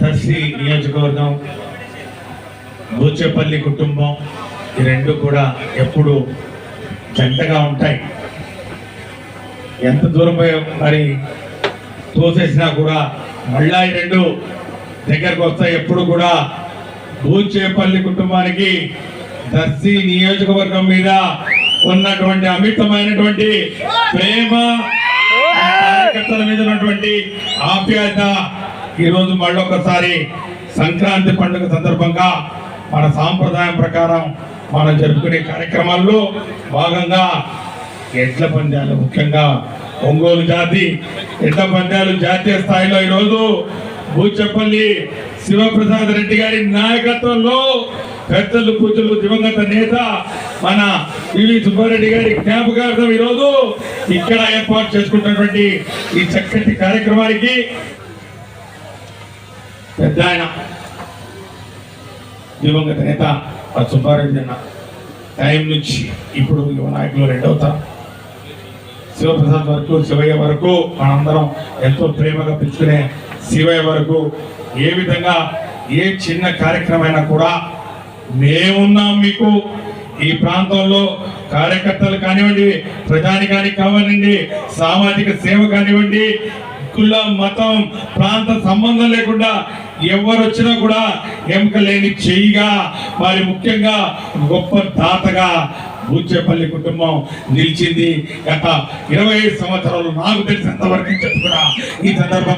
దర్శి నియోజకవర్గం బూచేపల్లి కుటుంబం ఈ రెండు కూడా ఎప్పుడు జంటగా ఉంటాయి. ఎంత దూరం మరి తోసేసినా కూడా మళ్ళా ఈ రెండు దగ్గరకు వస్తాయి. ఎప్పుడు కూడా బూచేపల్లి కుటుంబానికి దర్శి నియోజకవర్గం మీద ఉన్నటువంటి అమితమైనటువంటి ప్రేమ కార్యకర్తల మీద ఉన్నటువంటి ఆప్యాయత ఈరోజు మళ్ళొకసారి సంక్రాంతి పండుగ సందర్భంగా మన సాంప్రదాయం ప్రకారం మనం జరుపుకునే కార్యక్రమాల్లో భాగంగా ఎడ్ల పందాలు ముఖ్యంగా ఒంగోలు జాతి ఎడ్ల పందాలు జాతీయ స్థాయిలో ఈరోజు బూచపల్లి శివప్రసాద్ రెడ్డి గారి నాయకత్వంలో పెద్దలు పూజలు దివంగత నేత మన పివి సుబ్బారెడ్డి గారి జ్ఞాపకార్థం ఈరోజు ఇక్కడ ఏర్పాటు చేసుకుంటున్నటువంటి ఈ చక్కటి కార్యక్రమానికి పెద్ద ఆయన దివంగత నేత సుబ్బారెడ్డి అన్న టైం నుంచి ఇప్పుడు యువ నాయకులు రెండవుతారు శివప్రసాద్ వరకు శివయ్య వరకు మనందరం ఎంతో ప్రేమగా పిలుచుకునే శివయ్య వరకు ఏ విధంగా ఏ చిన్న కార్యక్రమైనా కూడా మేమున్నాం మీకు. ఈ ప్రాంతంలో కార్యకర్తలు కానివ్వండి ప్రజానికానికి కానివ్వండి సామాజిక సేవ కానివ్వండి కుల మతం ప్రాంత సంబంధం లేకుండా ఎవరు వచ్చినా కూడా ఎముక లేని చెయ్యిగా మరి ముఖ్యంగా గొప్ప దాతగా బూచేపల్లి కుటుంబం నిలిచింది. గత ఇరవై సంవత్సరాలు నాకు తెలిసినంత వరకు చెప్పుకున్నా ఈ సందర్భం